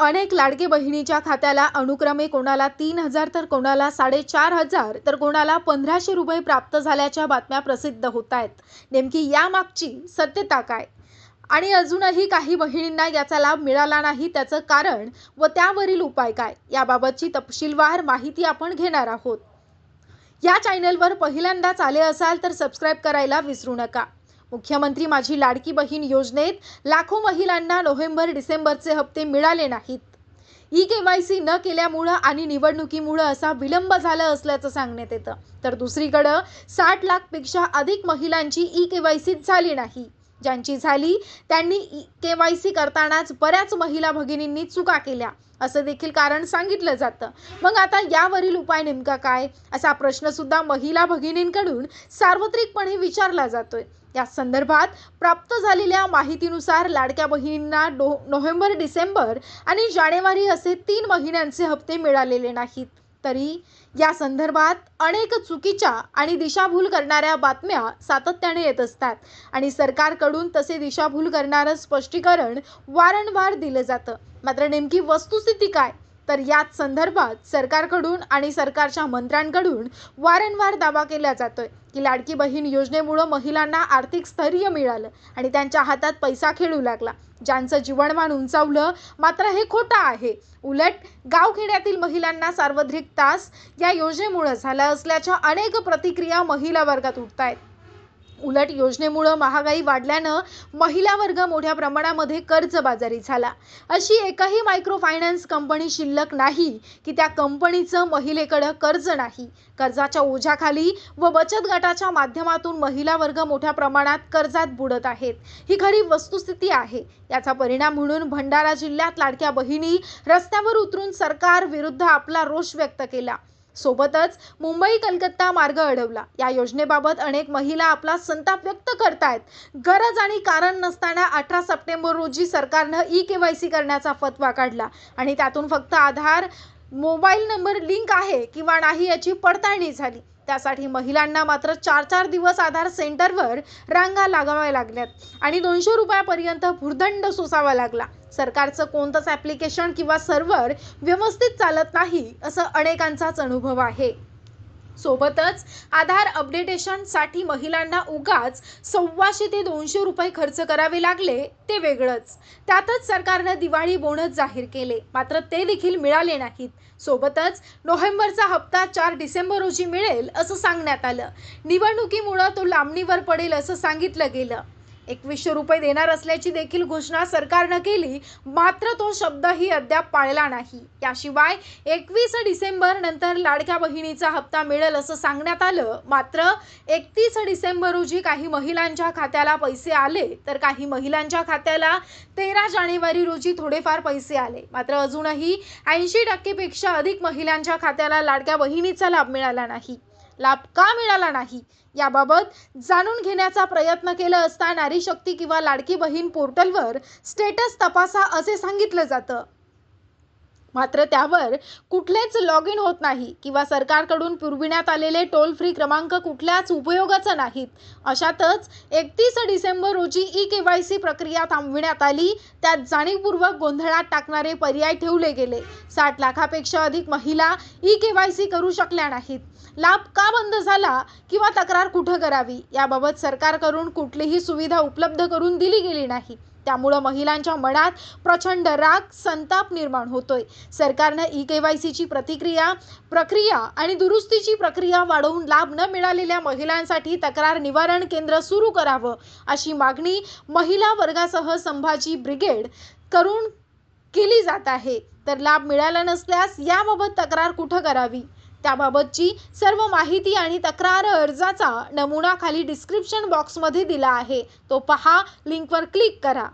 अनेक लाडके बहिणीच्या खात्याला अनुक्रमे कोणाला तीन हजार तर कोणाला साडेचार हजार तर कोणाला पंधराशे रुपये प्राप्त झाल्याच्या बातम्या प्रसिद्ध होत आहेत. नेमकी यामागची सत्यता काय? आणि अजूनही काही बहिणींना याचा लाभ मिळाला नाही त्याचं कारण व त्यावरील उपाय काय? याबाबतची तपशीलवार माहिती आपण घेणार आहोत. या चॅनलवर पहिल्यांदाच आले असाल तर सबस्क्राईब करायला विसरू नका. मुख्यमंत्री माझी लाडकी बहीण योजनेत लाखो महिलांना नोव्हेंबर डिसेंबरचे हप्ते मिळाले नाहीत. ई के वाय सी न केल्यामुळं आणि निवडणुकीमुळं असा विलंब झाला असल्याचं सांगण्यात येतं. तर दुसरीकडं साठ लाखपेक्षा अधिक महिलांची ई के वाय सी झाली नाही. ज्यांची झाली त्यांनी ई के वाय सी करतानाच बऱ्याच महिला भगिनींनी चुका केल्या. असं देखील कारण सांगितलं जातं. मग आता यावरील उपाय नेमका काय? असा प्रश्न सुद्धा महिला भगिनींकडून सार्वत्रिकपणे विचारला जातोय. या संदर्भात प्राप्त झालेल्या माहितीनुसार लाडक्या बहिणींना डो नोव्हेंबर डिसेंबर आणि जानेवारी असे तीन महिन्यांचे हप्ते मिळालेले नाहीत. तरी या संदर्भात अनेक चुकीच्या आणि दिशाभूल करणाऱ्या बातम्या सातत्याने येत असतात. आणि सरकारकडून तसे दिशाभूल करणारं स्पष्टीकरण वारंवार दिलं जातं. मात्र नेमकी वस्तुस्थिती काय? तर याच संदर्भात सरकारकडून आणि सरकारच्या मंत्र्यांकडून वारंवार दावा केला जातोय की लाडकी बहीण योजनेमुळं महिलांना आर्थिक स्थैर्य मिळालं आणि त्यांच्या हातात पैसा खेळू लागला. ज्यांचं जीवनमान उंचावलं मात्र हे खोटं आहे. उलट गावखेड्यातील महिलांना सार्वत्रिक तास या योजनेमुळं झाला असल्याच्या अनेक प्रतिक्रिया महिला वर्गात उठत आहेत उलट योजनेमुळं महागाई वाढल्यानं महिला वर्ग मोठ्या प्रमाणामध्ये कर्जबाजारी झाला. अशी एकही मायक्रो फायनान्स कंपनी शिल्लक नाही की त्या कंपनीचं महिलेकडं कर्ज नाही. कर्जाच्या ओझ्याखाली व बचत गटाच्या माध्यमातून महिला वर्ग मोठ्या प्रमाणात कर्जात बुडत आहेत. ही खरी वस्तुस्थिती आहे. याचा परिणाम म्हणून भंडारा जिल्ह्यात लाडक्या बहिणी रस्त्यावर उतरून सरकार विरुद्ध आपला रोष व्यक्त केला. सोबतच मुंबई कलकत्ता मार्ग अडवला. या योजनेबाबत अनेक महिला आपला संताप व्यक्त करतायत. गरज आणि कारण नसताना अठरा सप्टेंबर रोजी सरकारनं ई के वाय सी करण्याचा फतवा काढला आणि त्यातून फक्त आधार मोबाईल नंबर लिंक आहे किंवा नाही याची पडताळणी झाली. त्यासाठी महिलांना मात्र चार चार दिवस आधार सेंटरवर रांगा लागाव्या लागल्यात आणि दोनशे रुपयापर्यंत भुर्दंड सोसावा लागला. सरकारचं कोणतंच ॲप्लिकेशन किंवा सर्व्हर व्यवस्थित चालत नाही असं अनेकांचाच अनुभव आहे. सोबतच आधार अपडेटेशनसाठी महिलांना उगाच सव्वाशे ते दोनशे रुपये खर्च करावे लागले ते वेगळंच. त्यातच सरकारनं दिवाळी बोनस जाहीर केले मात्र ते देखील मिळाले नाहीत. सोबतच नोव्हेंबरचा हप्ता चार डिसेंबर रोजी मिळेल असं सांगण्यात आलं. निवडणुकीमुळं तो लांबणीवर पडेल असं सांगितलं गेलं. एकवीसशे रुपये देणार असल्याची देखील घोषणा सरकारनं केली. मात्र तो शब्दही अद्याप पाळला नाही. याशिवाय एकवीस डिसेंबर नंतर लाडक्या बहिणीचा हप्ता मिळेल असं सांगण्यात आलं. मात्र एकतीस डिसेंबर रोजी काही महिलांच्या खात्याला पैसे आले तर काही महिलांच्या खात्याला तेरा जानेवारी रोजी थोडेफार पैसे आले. मात्र अजूनही ऐंशी टक्केपेक्षा अधिक महिलांच्या खात्याला लाडक्या बहिणीचा लाभ मिळाला नाही. लाभ का मिळाला नाही. याबाबत जाणून घेण्याचा प्रयत्न केला असता नारी शक्ती किंवा लाडकी बहीण पोर्टलवर स्टेटस तपासा असे सांगितलं जातं. मात्र त्यावर कुठलेच लॉग इन होत नाही किंवा सरकारकडून पुरविण्यात आलेले टोल फ्री क्रमांक कुठल्याच उपयोगाचं नाहीत. अशातच एकतीस डिसेंबर रोजी ई के वाय सी प्रक्रिया थांबविण्यात आली. त्यात जाणीवपूर्वक गोंधळात टाकणारे पर्याय ठेवले गेले. साठ लाखापेक्षा अधिक महिला ई के वाय सी करू शकल्या नाहीत. लाभ का बंद झाला किंवा तक्रार कुठं करावी? याबाबत सरकारकडून कुठलीही सुविधा उपलब्ध करून दिली गेली नाही. त्यामुळं महिलांच्या मनात प्रचंड राग संताप निर्माण होतोय. सरकारनं ई के वाय सीची प्रतिक्रिया प्रक्रिया आणि दुरुस्तीची प्रक्रिया वाढवून लाभ न मिळालेल्या महिलांसाठी तक्रार निवारण केंद्र सुरू करावं अशी मागणी महिला वर्गासह संभाजी ब्रिगेड करून केली जात आहे. तर लाभ मिळाला नसल्यास याबाबत तक्रार कुठं करावी? त्याबाबतची सर्व माहिती आणि तक्रार अर्जाचा नमुना खाली डिस्क्रिप्शन बॉक्समध्ये दिला आहे. तो पहा लिंकवर क्लिक करा.